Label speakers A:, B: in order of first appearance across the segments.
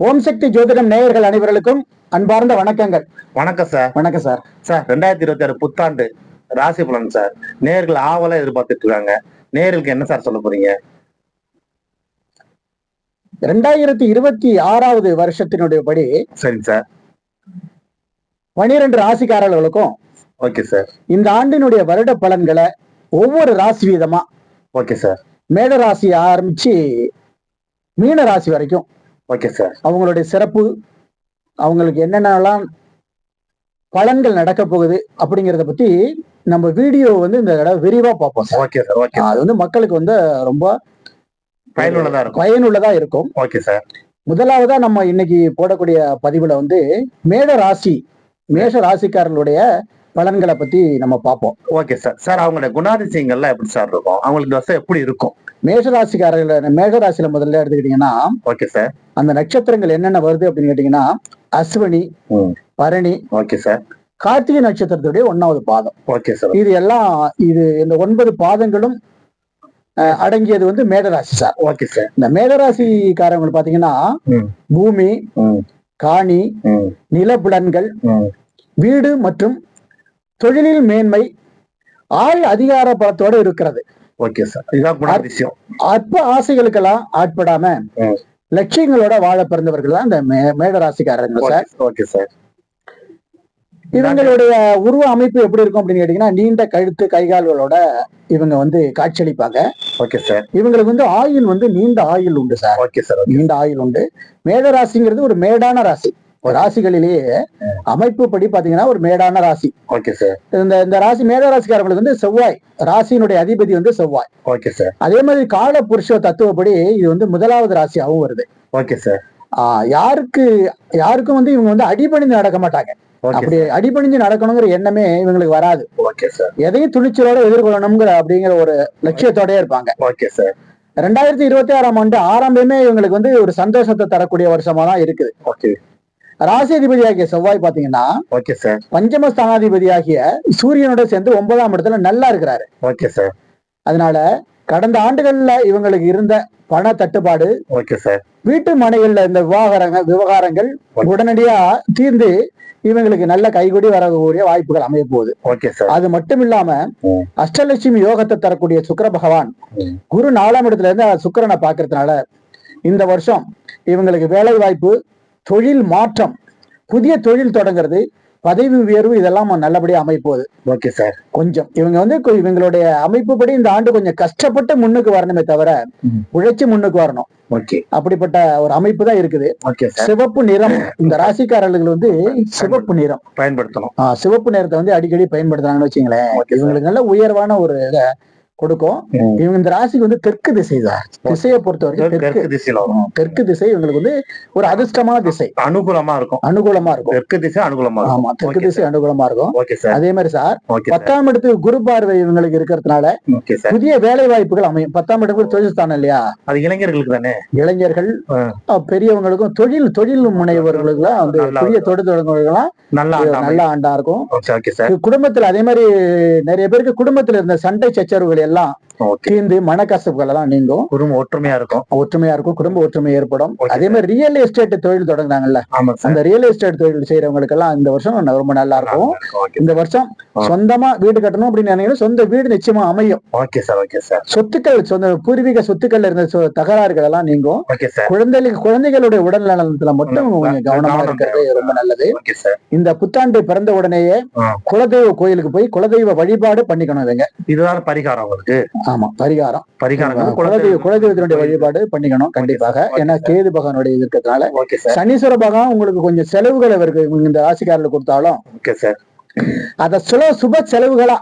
A: ஓம் சக்தி ஜோதிடம் நேயர்கள் அனைவர்களுக்கும் அன்பார்ந்த வணக்கங்கள்.
B: வணக்கம் சார்.
A: வணக்கம் சார்.
B: சார் ரெண்டாயிரத்தி இருபத்தி ஆறு புத்தாண்டு ராசி பலன் சார். நேர்கள் ஆவலா எதிர்பார்த்துட்டு இருக்காங்க. நேர்களுக்கு என்ன சார் சொல்ல போறீங்க?
A: ரெண்டாயிரத்தி இருபத்தி ஆறாவது வருஷத்தினுடைய படி
B: சரிங்க சார்.
A: பனிரெண்டு ராசிக்காரர்களுக்கும்
B: ஓகே சார்.
A: இந்த ஆண்டினுடைய வருட பலன்களை ஒவ்வொரு ராசி வீதமா
B: ஓகே சார்.
A: மேட ராசி ஆரம்பிச்சு மீன ராசி வரைக்கும்
B: ஓகே சார்
A: அவங்களுடைய சிறப்பு அவங்களுக்கு என்னென்னலாம் பலன்கள் நடக்க போகுது அப்படிங்கறத பத்தி நம்ம வீடியோ வந்து இந்த தடவை விரிவா பார்ப்போம்
B: ஓகே சார் ஓகே
A: அது வந்து மக்களுக்கு வந்து ரொம்ப
B: பயனுள்ளதா இருக்கும்.
A: பயனுள்ளதா இருக்கும்.
B: ஓகே சார்
A: முதலாவதா நம்ம இன்னைக்கு போடக்கூடிய பதிவுல வந்து மேட ராசி மேஷ ராசிக்காரர்களுடைய பலன்களை பத்தி நம்ம பார்ப்போம்.
B: ஓகே சார் சார் அவங்களுடைய குணாதிசயங்கள்லாம் எப்படி சார் இருக்கும்? அவங்களுக்கு தசை எப்படி இருக்கும்?
A: மேஷ ராசிக்காரர்கள் மேஷ ராசியில முதல்ல எடுத்துக்கிட்டீங்கன்னா
B: ஓகே சார்
A: அந்த நட்சத்திரங்கள் என்னென்ன வருது அப்படின்னு கேட்டீங்கன்னா அஸ்வினி. பரணி
B: ஓகே சார்
A: கார்த்திகை நட்சத்திரத்துடைய ஒன்னாவது பாதம்.
B: ஓகே சார்
A: இது எல்லாம் இது இந்த ஒன்பது பாதங்களும் அடங்கியது வந்து மேடராசி சார்
B: ஓகே சார்
A: இந்த மேடராசிக்காரங்க பாத்தீங்கன்னா. பூமி காணி
B: ம்.
A: வீடு மற்றும் தொழிலில் மேன்மை ஆள் அதிகார பலத்தோட இருக்கிறது.
B: ஓகே சார் இதுதான் குணாதிசயம்
A: அற்ப ஆசைகளுக்கெல்லாம் ஆட்படாம. லட்சியங்களோட வாழ பிறந்தவர்கள் தான் இந்த மே- மேடராசிக்காரங்க சார்
B: ஓகே சார்
A: இவங்களுடைய உருவ அமைப்பு எப்படி இருக்கும் அப்படின்னு கேட்டீங்கன்னா நீண்ட கழுத்து கைகால்களோட இவங்க வந்து காட்சியளிப்பாங்க.
B: ஓகே சார்
A: இவங்களுக்கு வந்து ஆயுள் வந்து நீண்ட ஆயுள் உண்டு சார்
B: ஓகே சார்
A: நீண்ட ஆயுள் உண்டு. மேட ராசிங்கிறது ஒரு மேடான ராசி. ராசிகளிலேயே அமைப்பு படி பாத்தீங்கன்னா ஒரு மேடான ராசி.
B: ஓகே சார்
A: இந்த இந்த ராசி மேட ராசிக்காரங்களுக்கு வந்து செவ்வாய் ராசியினுடைய அதிபதி வந்து செவ்வாய்.
B: ஓகே சார்
A: அதே மாதிரி கால புருஷ தத்துவப்படி இது வந்து முதலாவது ராசியாகவும் வருது.
B: ஓகே சார்
A: யாருக்கு யாருக்கும் வந்து இவங்க வந்து அடிபணிந்து நடக்க மாட்டாங்க. அப்படி அடிபணிஞ்சு நடக்கணுங்கிற எண்ணமே இவங்களுக்கு வராது.
B: ஓகே சார்
A: எதையும் துணிச்சலோட எதிர்கொள்ளணுங்கிற அப்படிங்கிற ஒரு லட்சியத்தோடயே இருப்பாங்க.
B: ஓகே சார்
A: ரெண்டாயிரத்தி இருபத்தி ஆறாம் ஆண்டு ஆரம்பமே இவங்களுக்கு வந்து ஒரு சந்தோஷத்தை தரக்கூடிய வருஷமா தான் இருக்குது
B: ஓகே
A: ராசி அதிபதியாகிய செவ்வாய் பாத்தீங்கன்னா
B: ஓகே சார்.
A: பஞ்சம ஸ்தானாதிபதியாகிய சூரியனோட சேர்ந்து ஒன்பதாம் இடத்துல நல்லா இருக்கிறாரு.
B: Okay sir.
A: அதனால கடந்த ஆண்டுகள்ல இவங்களுக்கு இருந்த பண தட்டுப்பாடு
B: ஓகே சார்.
A: வீட்டு மனைகள்ல இந்த விவகாரங்கள் விவகாரங்கள் உடனடியா தீர்ந்து இவங்களுக்கு நல்ல கைகூடி வரக்கூடிய வாய்ப்புகள் அமைய போகுது.
B: Okay sir.
A: அது மட்டும் இல்லாம. அஷ்டலட்சுமி யோகத்தை தரக்கூடிய சுக்கிர பகவான். குரு நாலாம் இடத்துல இருந்து சுக்கிரனை பாக்குறதுனால இந்த வருஷம் இவங்களுக்கு வேலை வாய்ப்பு தொழில் மாற்றம். புதிய தொழில் தொடங்குறது பதவி உயர்வு இதெல்லாம் நல்லபடியா அமைப்போகுது.
B: Okay sir.
A: கொஞ்சம். இவங்க வந்து இவங்களுடைய அமைப்புப்படி இந்த ஆண்டு கொஞ்சம் கஷ்டப்பட்டு முன்னுக்கு வரணுமே தவிர. உழைச்சு முன்னுக்கு வரணும்.
B: ஓகே.
A: அப்படிப்பட்ட ஒரு அமைப்பு தான் இருக்குது.
B: ஓகே
A: சிவப்பு நிறம். இந்த ராசிக்காரர்கள் வந்து சிவப்பு நிறம்.
B: பயன்படுத்தணும்.
A: சிவப்பு நிறத்தை வந்து அடிக்கடி பயன்படுத்துறாங்கன்னு வச்சுங்களேன். இவங்களுக்கு நல்ல உயர்வான ஒரு இதை கொடுக்கும். இவங்க இந்த ராசிக்கு வந்து தெற்கு திசை தான். திசையை பொறுத்த வரைக்கும் தெற்கு
B: திசையில வரும்.
A: தெற்கு திசை இவங்களுக்கு வந்து ஒரு அதிர்ஷ்டமான திசை.
B: அனுகூலமா இருக்கும்.
A: அனுகூலமா இருக்கும்.
B: தெற்கு திசை அனுகூலமா இருக்கும்.
A: ஆமா தெற்கு திசை அனுகூலமா இருக்கும். அதே மாதிரி சார் பத்தாம் இடத்துக்கு குரு பார்வை இவங்களுக்கு இருக்கிறதுனால புதிய வேலை வாய்ப்புகள் அமையும். பத்தாம் இடத்துக்கு தொழில் ஸ்தானம் இல்லையா?
B: அது இளைஞர்களுக்கு தானே?
A: இளைஞர்கள் பெரியவங்களுக்கும் தொழில் தொழில் முனைவர்களுக்கெல்லாம் வந்து புதிய தொழில் தொடங்குறவங்கலாம்
B: நல்லா
A: நல்ல ஆண்டா இருக்கும். குடும்பத்துல அதே மாதிரி நிறைய பேருக்கு குடும்பத்துல இருந்த சண்டை சச்சரவுகள் எல்லாம் தீர்ந்து மனக்கசப்புகள் எல்லாம் நீங்கும்.
B: குடும்பம் ஒற்றுமையா இருக்கும்.
A: ஒற்றுமையா இருக்கும். குடும்ப ஒற்றுமை ஏற்படும். அதே மாதிரி ரியல் எஸ்டேட் தொழில்
B: சார்.
A: அந்த ரியல் எஸ்டேட் தொழில் செய்யறவங்களுக்கு எல்லாம் இந்த வருஷம் ரொம்ப நல்லா இருக்கும். இந்த வருஷம். சொந்தமா வீடு கட்டணும் அப்படின்னு சொந்த வீடு நிச்சயமா அமையும்.
B: Okay sir okay sir.
A: சொத்துக்கள் சொந்த பூர்வீக சொத்துக்கள்ல இருந்த தகராறுகள் எல்லாம் நீங்கும். குழந்தைகளுக்கு குழந்தைகளுடைய உடல் நலத்துல மட்டும்
B: கவனம்
A: இருக்கிறது ரொம்ப நல்லது. இந்த புத்தாண்டு பிறந்த உடனேயே. குலதெய்வ கோயிலுக்கு போய் குலதெய்வ வழிபாடு பண்ணிக்கணும் இவங்க.
B: இதுதான் பரிகாரம். உங்களுக்கு
A: ஆமா. பரிகாரம்.
B: பரிகாரம்
A: குலதெய்வ குலதெய்வத்தினுடைய வழிபாடு பண்ணிக்கணும். கண்டிப்பாக. ஏன்னா கேது பகவானுடைய இருக்கிறதுனால சனீஸ்வர பகவான் உங்களுக்கு கொஞ்சம் செலவுகளை இவங்க இந்த ராசிக்காரர்கள் கொடுத்தாலும்.
B: Okay sir.
A: அத சுல சுப செலவுகளா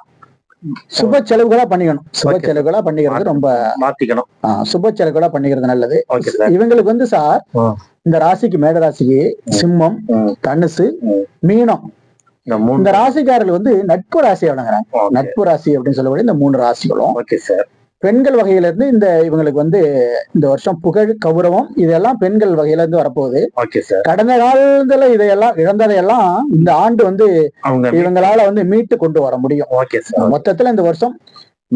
A: சுப செலவுகளா பண்ணிக்கணும். சுப. செலவுகளா பண்ணிக்கிறது ரொம்ப
B: மாத்திக்கணும்.
A: சுப செலவுகளா பண்ணிக்கிறது நல்லது. இவங்களுக்கு வந்து சார். இந்த ராசிக்கு மேட ராசிக்கு சிம்மம். தனுசு. மீனம்.
B: இந்த
A: ராசிக்காரர்கள் வந்து நட்பு ராசி வழங்குறாங்க. நட்பு ராசி அப்படின்னு சொல்லக்கூடிய இந்த மூணு ராசிகளும்.
B: ஓகே சார்
A: பெண்கள் வகையில இருந்து இந்த இவங்களுக்கு வந்து இந்த வருஷம் புகழ் கௌரவம் இதெல்லாம் பெண்கள் வகையில இருந்து வரப்போகுது.
B: ஓகே சார்
A: கடந்த காலத்துல இதையெல்லாம் இழந்ததையெல்லாம் இந்த ஆண்டு வந்து இவங்களால வந்து மீட்டு கொண்டு வர முடியும்.
B: ஓகே சார்
A: மொத்தத்துல இந்த வருஷம்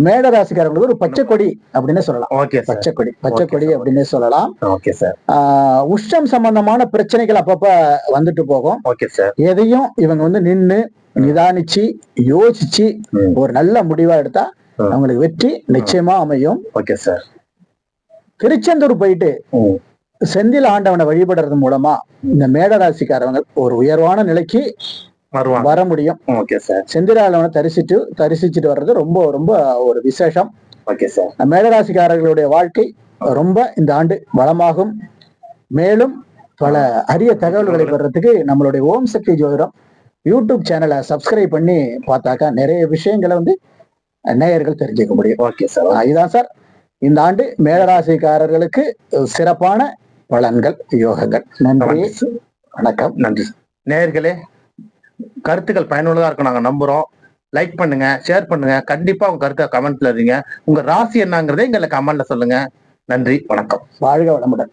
A: மேட ராசிக்காரங்களுக்கு ஒரு பச்சை கொடி அப்படின்னு சொல்லலாம்.
B: ஓகே
A: பச்சை கொடி பச்சை கொடி. அப்படின்னு சொல்லலாம்.
B: ஓகே சார்
A: ஆஹ் உஷ்ணம் சம்பந்தமான பிரச்சனைகள் அப்பப்ப வந்துட்டு போகும்.
B: ஓகே சார்
A: எதையும் இவங்க வந்து நின்னு நிதானிச்சு யோசிச்சு. ஒரு நல்ல முடிவா எடுத்தா. அவங்களுக்கு வெற்றி நிச்சயமா அமையும்.
B: ஓகே சார்
A: திருச்செந்தூர் போயிட்டு. செந்தில் ஆண்டவனை வழிபடுறது மூலமா இந்த மேடராசிக்காரவங்க ஒரு உயர்வான நிலைக்கு வர முடியும்.
B: ஓகே சார்
A: செந்தில் ஆண்டவனை தரிசிட்டு தரிசிச்சுட்டு வர்றது ரொம்ப ரொம்ப ஒரு விசேஷம்.
B: ஓகே சார்
A: மேடராசிக்காரர்களுடைய வாழ்க்கை ரொம்ப இந்த ஆண்டு வளமாகும் மேலும் பல அரிய தகவல்களை பெறறதுக்கு நம்மளுடைய ஓம் சக்தி ஜோதிடம் யூடியூப் சேனலை சப்ஸ்கிரைப் பண்ணி பார்த்தாக்கா நிறைய விஷயங்களை வந்து நேயர்கள் தெரிஞ்சுக்க முடியும்.
B: ஓகே சார்
A: இதான் சார் இந்த ஆண்டு மேடராசிக்காரர்களுக்கு சிறப்பான பலன்கள் யோகங்கள். நன்றி. வணக்கம்
B: நன்றி நேயர்களே கருத்துக்கள் பயனுள்ளதா இருக்கும் நாங்க நம்புறோம். லைக் பண்ணுங்க ஷேர் பண்ணுங்க. கண்டிப்பா உங்க கருத்தை கமெண்ட்ல இருங்க உங்க ராசி என்னங்கிறதை எங்களை கமெண்ட்ல சொல்லுங்க. நன்றி வணக்கம்.
A: வாழ்க வளமுடன்.